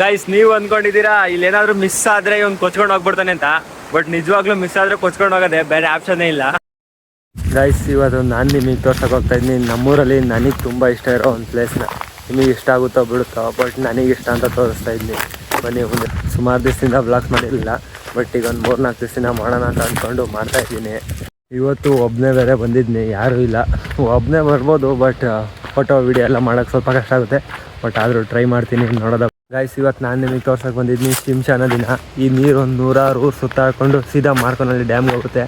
Guys ನೀವು ಅನ್ಕೊಂಡಿದ್ದೀರಾ ಇಲ್ಲಿ ಏನಾದ್ರು ಮಿಸ್ ಆದ್ರೆ ಇವ್ನು ಕೊಚ್ಕೊಂಡು ಹೋಗ್ಬಿಡ್ತಾನೆ ಅಂತ. ಬಟ್ ನಿಜವಾಗ್ಲೂ ಮಿಸ್ ಆದ್ರೆ ಕೊಚ್ಕೊಂಡು ಹೋಗೋದೆ ಬೇರೆ ಆಪ್ಷನ್ ಇಲ್ಲ. ಗೈಸ್ ಇವತ್ತು ನಾನು ನಿಮಗೆ ತೋರ್ಸಕ್ಕೆ ಹೋಗ್ತಾ ಇದ್ದೀನಿ. ನಮ್ಮೂರಲ್ಲಿ ನನಗೆ ತುಂಬ ಇಷ್ಟ ಇರೋ ಒಂದು ಪ್ಲೇಸ್ನ ನಿಮಗೆ ಇಷ್ಟ ಆಗುತ್ತೋ ಬಿಡುತ್ತೋ ಬಟ್ ನನಗೆ ಇಷ್ಟ ಅಂತ ತೋರಿಸ್ತಾ ಇದ್ದೀನಿ. ಬನ್ನಿ, ಒಂದು ಸುಮಾರು ದಿವಸದಿಂದ ಬ್ಲಾಕ್ ಮಾಡಿರಲಿಲ್ಲ. ಬಟ್ ಈಗ ಒಂದು ಮೂರ್ನಾಲ್ಕು ದಿವಸದಿಂದ ಮಾಡೋಣ ಅಂತ ಅಂದ್ಕೊಂಡು ಮಾಡ್ತಾ ಇದ್ದೀನಿ. ಇವತ್ತು ಒಬ್ಬನೇ ಬೇರೆ ಬಂದಿದ್ದೀನಿ ಯಾರೂ ಇಲ್ಲ. ಒಬ್ಬನೇ ಬರ್ಬೋದು ಬಟ್ ಫೋಟೋ ವಿಡಿಯೋ ಎಲ್ಲ ಮಾಡೋಕ್ಕೆ ಸ್ವಲ್ಪ ಕಷ್ಟ ಆಗುತ್ತೆ. ಬಟ್ ಆದರೂ ಟ್ರೈ ಮಾಡ್ತೀನಿ ನೋಡೋದ ಗಾಯ್ಸ್ ಇವತ್ತು ನಾನು ನಿಮಗೆ ತೋರ್ಸಕ್ಕೆ ಬಂದಿದ್ದೀನಿ ಶಿಂಶಾನ ದಿನ ಈ ನೀರು ಒಂದು ನೂರಾರು ಊರು ಸುತ್ತಾಕೊಂಡು ಸೀದಾ ಮಾರ್ಕೊನಲ್ಲಿ ಡ್ಯಾಮ್ಗೆ ಹೋಗುತ್ತೆ.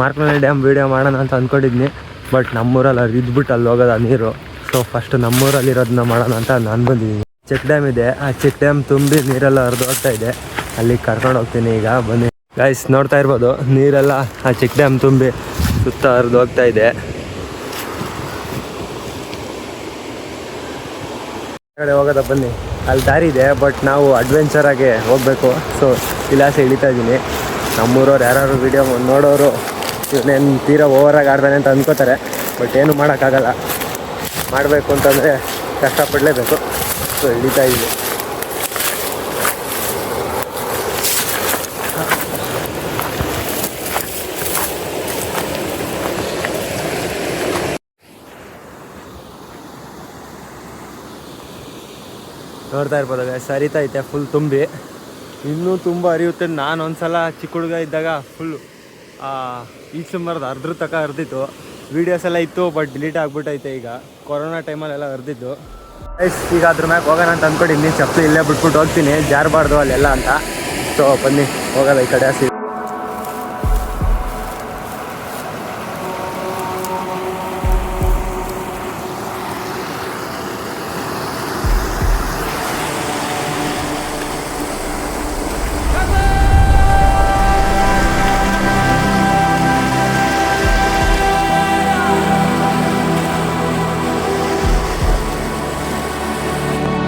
ಮಾರ್ಕೊನಲ್ಲಿ ಡ್ಯಾಮ್ ವೀಡಿಯೋ ಮಾಡೋಣ ಅಂತ ಅಂದ್ಕೊಂಡಿದ್ದೀನಿ ಬಟ್ ನಮ್ಮೂರಲ್ಲಿ ಅದು ಇದ್ಬಿಟ್ಟು ಅಲ್ಲಿ ಹೋಗೋದು ಆ ನೀರು. ಸೊ ಫಸ್ಟ್ ನಮ್ಮೂರಲ್ಲಿ ಇರೋದನ್ನ ಮಾಡೋಣ ಅಂತ ನಾನು ಬಂದಿದ್ದೀನಿ. ಚೆಕ್ ಡ್ಯಾಮ್ ಇದೆ. ಆ ಚೆಕ್ ಡ್ಯಾಮ್ ತುಂಬಿ ನೀರೆಲ್ಲ ಹರಿದು ಹೋಗ್ತಾ ಇದೆ. ಅಲ್ಲಿ ಕರ್ಕೊಂಡು ಹೋಗ್ತೀನಿ ಈಗ, ಬನ್ನಿ. ಗಾಯ್ಸ್ ನೋಡ್ತಾ ಇರ್ಬೋದು, ನೀರೆಲ್ಲ ಆ ಚೆಕ್ ಡ್ಯಾಮ್ ತುಂಬಿ ಸುತ್ತ ಹರಿದು ಹೋಗ್ತಾ ಇದೆ ಹೋಗೋದ ಬನ್ನಿ. ಅಲ್ಲಿ ದಾರಿ ಇದೆ ಬಟ್ ನಾವು ಅಡ್ವೆಂಚರ್ ಆಗಿ ಹೋಗಬೇಕು. ಸೊ ಇಲಾಸೆ ಇಳಿತಾ ಇದ್ದೀನಿ. ನಮ್ಮೂರವ್ರು ಯಾರು ವೀಡಿಯೋ ನೋಡೋರು, ಇವನೇನು ತೀರಾ ಓವರಾಗಿ ಆಡ್ತಾನೆ ಅಂತ ಅಂದ್ಕೋತಾರೆ ಬಟ್ ಏನು ಮಾಡೋಕ್ಕಾಗಲ್ಲ. ಮಾಡಬೇಕು ಅಂತಂದರೆ ಕಷ್ಟಪಡಲೇಬೇಕು. ಸೊ ಇಳಿತಾ ಇದ್ದೀನಿ. ನೋಡ್ತಾ ಇರ್ಬೋದು ಸರಿತಾ ಐತೆ ಫುಲ್ ತುಂಬಿ. ಇನ್ನೂ ತುಂಬ ಹರಿಯುತ್ತೆ. ನಾನು ಒಂದ್ಸಲ ಚಿಕ್ಕ ಹುಡುಗ ಇದ್ದಾಗ ಫುಲ್ಲು ಈಚು ಮರದ ಅರ್ಧ ತಕ ಹರಿದಿತ್ತು. ವೀಡಿಯೋಸ್ ಎಲ್ಲ ಇತ್ತು ಬಟ್ ಡಿಲೀಟ್ ಆಗಿಬಿಟ್ಟೈತೆ ಈಗ. ಕೊರೋನಾ ಟೈಮಲ್ಲೆಲ್ಲ ಹರಿದಿದ್ದು. ಐಸ್ ಈಗ ಅದ್ರ ಮ್ಯಾಗ ಹೋಗೋಣ ಅಂತ ಅಂದ್ಕೊಂಡಿದ್ದೀನಿ ಚಪ್ಪಲಿ ಇಲ್ಲೇ ಬಿಟ್ಬಿಟ್ಟು ಹೋಗ್ತೀನಿ. ಜಾರಬಾರ್ದು ಅಲ್ಲೆಲ್ಲ ಅಂತ. ಸೊ ಬನ್ನಿ ಹೋಗೋಲ್ಲ ಈ ಕಡೆ ಹಸಿ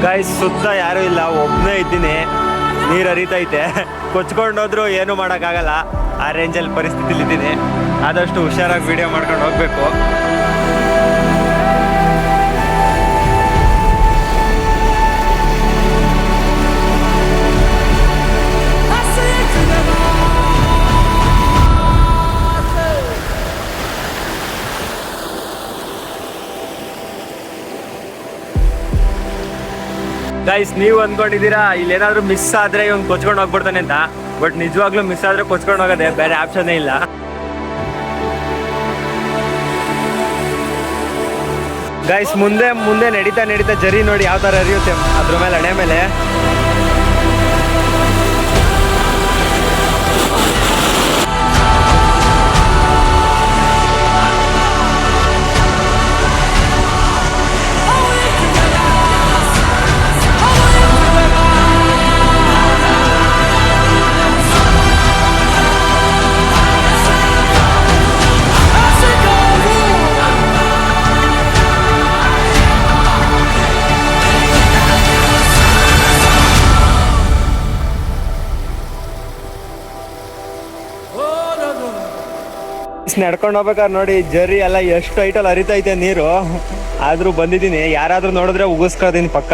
ಗಾಯ್ಸ್ ಸುತ್ತ ಯಾರು ಇಲ್ಲ ಒಬ್ಬನೇ ಇದ್ದೀನಿ. ನೀರು ಹರಿತೈತೆ ಕೊಚ್ಕೊಂಡೋದ್ರು ಏನು ಮಾಡೋಕ್ಕಾಗಲ್ಲ. ಆ ರೇಂಜಲ್ಲಿ ಪರಿಸ್ಥಿತಿಲಿದ್ದೀನಿ. ಆದಷ್ಟು ಹುಷಾರಾಗಿ ವಿಡಿಯೋ ಮಾಡ್ಕೊಂಡು ಹೋಗ್ಬೇಕು. ಗೈಸ್ ನೀವು ಅನ್ಕೊಂಡಿದ್ದೀರಾ ಇಲ್ಲಿ ಏನಾದ್ರು ಮಿಸ್ ಆದ್ರೆ ಇವ್ನು ಕೊಚ್ಕೊಂಡು ಹೋಗ್ಬಿಡ್ತಾನೆ ಅಂತ. ಬಟ್ ನಿಜವಾಗ್ಲೂ ಮಿಸ್ ಆದ್ರೆ ಕೊಚ್ಕೊಂಡು ಹೋಗೋದೆ, ಬೇರೆ ಆಪ್ಷನ್ ಇಲ್ಲ. ಗೈಸ್ ಮುಂದೆ ಮುಂದೆ ನಡೀತಾ ನಡೀತಾ ಜರಿ ನೋಡಿ ಯಾವ ತರ ಹರಿಯುತ್ತೆ. ಅದ್ರ ಮೇಲೆ, ಹಣೆ ಮೇಲೆ. ನಡ್ಕೊಂಡು ಹೋಗ್ಬೇಕಾದ್ರೆ ನೋಡಿ, ಜರಿ ಎಲ್ಲ ಎಷ್ಟು ಐಟಲ್ಲಿ ಹರಿತೈತೆ ನೀರು. ಆದ್ರೂ ಬಂದಿದ್ದೀನಿ. ಯಾರಾದರೂ ನೋಡಿದ್ರೆ ಉಗಿಸ್ಕೊಳ್ತೀನಿ ಪಕ್ಕ.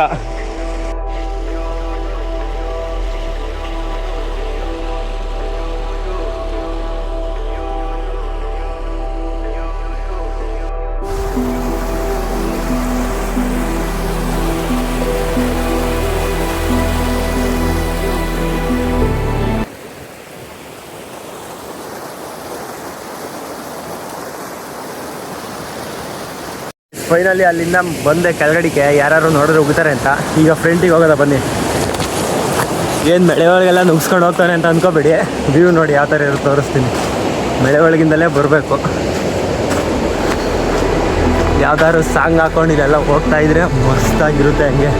ಫೈನಲಿ ಅಲ್ಲಿಂದ ಬಂದೆ ಕೆಳಗಡಿಗೆ. ಯಾರು ನೋಡಿದ್ರೆ ಹೋಗ್ತಾರೆ ಅಂತ. ಈಗ ಫ್ರೆಂಟಿಗೆ ಹೋಗೋದ ಬನ್ನಿ. ಏನು ಮಳೆ ಒಳಗೆಲ್ಲ ನುಗ್ಸ್ಕೊಂಡು ಹೋಗ್ತಾನೆ ಅಂತ ಅನ್ಕೋಬೇಡಿ. ವ್ಯೂ ನೋಡಿ ಯಾವ ಥರ ಇರೋ ತೋರಿಸ್ತೀನಿ. ಮಳೆ ಒಳಗಿಂದಲೇ ಬರಬೇಕು. ಯಾವ್ದಾದ್ರು ಸಾಂಗ್ ಹಾಕೊಂಡು ಇದೆಲ್ಲ ಹೋಗ್ತಾ ಇದ್ರೆ ಮಸ್ತಾಗಿರುತ್ತೆ ಹಂಗೆ.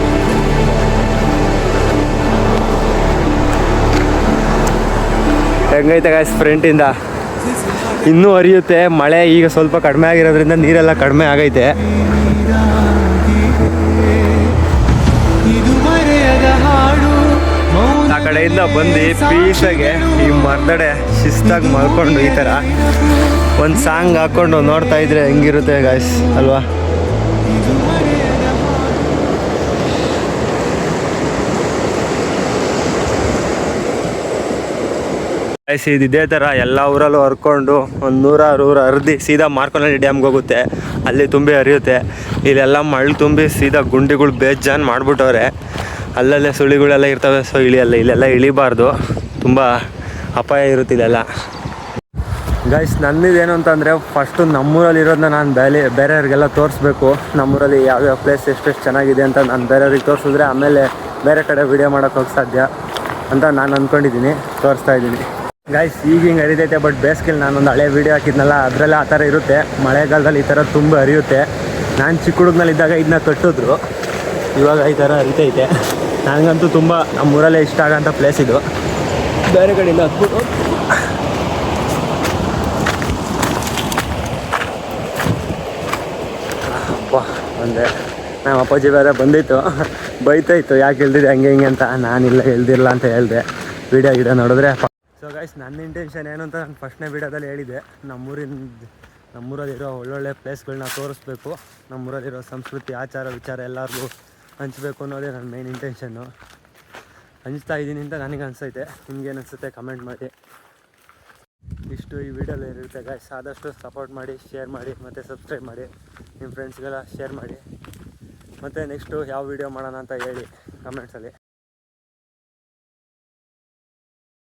ಹೆಂಗೈತೆ ಗಾಯ್ಸ್ ಫ್ರಂಟಿಂದ ಇನ್ನೂ ಹರಿಯುತ್ತೆ. ಮಳೆ ಈಗ ಸ್ವಲ್ಪ ಕಡಿಮೆ ಆಗಿರೋದ್ರಿಂದ ನೀರೆಲ್ಲ ಕಡಿಮೆ ಆಗೈತೆ. ಆ ಕಡೆಯಿಂದ ಬಂದು ಪೀಸಾಗೆ ಈ ಮರ್ದಡೆ ಶಿಸ್ತಾಗಿ ಮಲ್ಕೊಂಡು ಈ ಥರ ಒಂದು ಸಾಂಗ್ ಹಾಕ್ಕೊಂಡು ನೋಡ್ತಾ ಇದ್ರೆ ಹೆಂಗಿರುತ್ತೆ ಗಾಯ್ಸ್ ಅಲ್ವಾ? ಗೈಸ್ ಇದು ಇದೇ ಥರ ಎಲ್ಲ ಊರಲ್ಲೂ ಹರ್ಕೊಂಡು ಒಂದು ನೂರಾರು ಊರು ಹರಿದು ಸೀದಾ ಮಾರ್ಕೊನಹಳ್ಳಿ ಡ್ಯಾಮ್ಗೆ ಹೋಗುತ್ತೆ. ಅಲ್ಲಿ ತುಂಬಿ ಹರಿಯುತ್ತೆ. ಇಲ್ಲೆಲ್ಲ ಮಳ್ಳು ತುಂಬಿ ಸೀದಾ ಗುಂಡಿಗಳು ಬೇಜಾನ್ ಮಾಡಿಬಿಟ್ಟವ್ರೆ. ಅಲ್ಲಲ್ಲೇ ಸುಳಿಗಳೆಲ್ಲ ಇರ್ತವೆ, ಸೊ ಇಳಿಯಲ್ಲ ಇಲ್ಲೆಲ್ಲ ಇಳಿಬಾರ್ದು. ತುಂಬ ಅಪಾಯ ಇರುತ್ತೆ ಇಲ್ಲೆಲ್ಲ. ಗೈಸ್ ನನ್ನದೇನು ಅಂತಂದರೆ ಫಸ್ಟು ನಮ್ಮೂರಲ್ಲಿರೋದನ್ನ ನಾನು ಬೇಲಿ, ಬೇರೆಯವ್ರಿಗೆಲ್ಲ ತೋರಿಸ್ಬೇಕು. ನಮ್ಮೂರಲ್ಲಿ ಯಾವ್ಯಾವ ಪ್ಲೇಸ್ ಎಷ್ಟೆಷ್ಟು ಚೆನ್ನಾಗಿದೆ ಅಂತ ನಾನು ಬೇರೆಯವ್ರಿಗೆ ತೋರಿಸಿದ್ರೆ ಆಮೇಲೆ ಬೇರೆ ಕಡೆ ವಿಡಿಯೋ ಮಾಡೋಕ್ಕೆ ಹೋಗಿ ಸಾಧ್ಯ ಅಂತ ನಾನು ಅಂದ್ಕೊಂಡಿದ್ದೀನಿ ತೋರಿಸ್ತಾ ಇದ್ದೀನಿ. ಗೈಸ್ ಈಗ ಹಿಂಗೆ ಹರಿತೈತೆ ಬಟ್ ನಾನು ಒಂದು ಹಳೆ ವಿಡಿಯೋ ಹಾಕಿದ್ನಲ್ಲ, ಅದರಲ್ಲೇ ಆ ಥರ ಇರುತ್ತೆ. ಮಳೆಗಾಲದಲ್ಲಿ ಈ ಥರ ತುಂಬ ಹರಿಯುತ್ತೆ. ನಾನು ಚಿಕ್ಕ ಹುಡುಗನಲ್ಲಿದ್ದಾಗ ಇದನ್ನ ಕಟ್ಟಿದ್ರು. ಇವಾಗ ಈ ಥರ ಹರಿತೈತೆ. ನನಗಂತೂ ತುಂಬ ನಮ್ಮೂರಲ್ಲೇ ಇಷ್ಟ ಆಗೋಂಥ ಪ್ಲೇಸ್ ಇದು. ಬೇರೆ ಕಡೆಯಿಂದ ಹತ್ಬಿಟ್ಟು ಅಪ್ಪ ಒಂದೇ. ನಮ್ಮ ಅಪ್ಪಾಜಿ ಬೇರೆ ಬಂದಿತ್ತು. ಬೈತಾಯಿತ್ತು ಯಾಕೆ ಇಲ್ದಿದೆ ಹಂಗೆ ಹಿಂಗೆ ಅಂತ. ನಾನಿಲ್ಲ ಇಲ್ದಿರಲ್ಲ ಅಂತ ಹೇಳಿದೆ. ವಿಡಿಯೋ ಗಿಡ ನೋಡಿದ್ರೆ ಸೊ ಗೈಸ್ ನನ್ನ ಇಂಟೆನ್ಷನ್ ಏನು ಅಂತ ನಾನು ಫಸ್ಟ್ನೇ ವಿಡಿಯೋದಲ್ಲಿ ಹೇಳಿದೆ ನಮ್ಮೂರಿನ ನಮ್ಮೂರಲ್ಲಿರೋ ಒಳ್ಳೊಳ್ಳೆ ಪ್ಲೇಸ್ಗಳನ್ನ ತೋರಿಸ್ಬೇಕು. ನಮ್ಮೂರಲ್ಲಿರೋ ಸಂಸ್ಕೃತಿ, ಆಚಾರ, ವಿಚಾರ ಎಲ್ಲರಿಗೂ ಹಂಚಬೇಕು ಅನ್ನೋದೇ ನನ್ನ ಮೇನ್ ಇಂಟೆನ್ಷನ್ನು ಹಂಚ್ತಾ ಇದ್ದೀನಿ ಅಂತ ನನಗೆ ಅನಿಸೈತೆ. ನಿಮ್ಗೇನು ಅನಿಸುತ್ತೆ ಕಮೆಂಟ್ ಮಾಡಿ. ಇಷ್ಟು ಈ ವಿಡಿಯೋಲಿ ಇರುತ್ತೆ ಗಾಯ್ಸ್ ಆದಷ್ಟು ಸಪೋರ್ಟ್ ಮಾಡಿ ಶೇರ್ ಮಾಡಿ, ಮತ್ತು ಸಬ್ಸ್ಕ್ರೈಬ್ ಮಾಡಿ. ನಿಮ್ಮ ಫ್ರೆಂಡ್ಸ್ಗೆಲ್ಲ ಶೇರ್ ಮಾಡಿ. ಮತ್ತು ನೆಕ್ಸ್ಟು ಯಾವ ವಿಡಿಯೋ ಮಾಡೋಣ ಅಂತ ಹೇಳಿ ಕಮೆಂಟ್ಸಲ್ಲಿ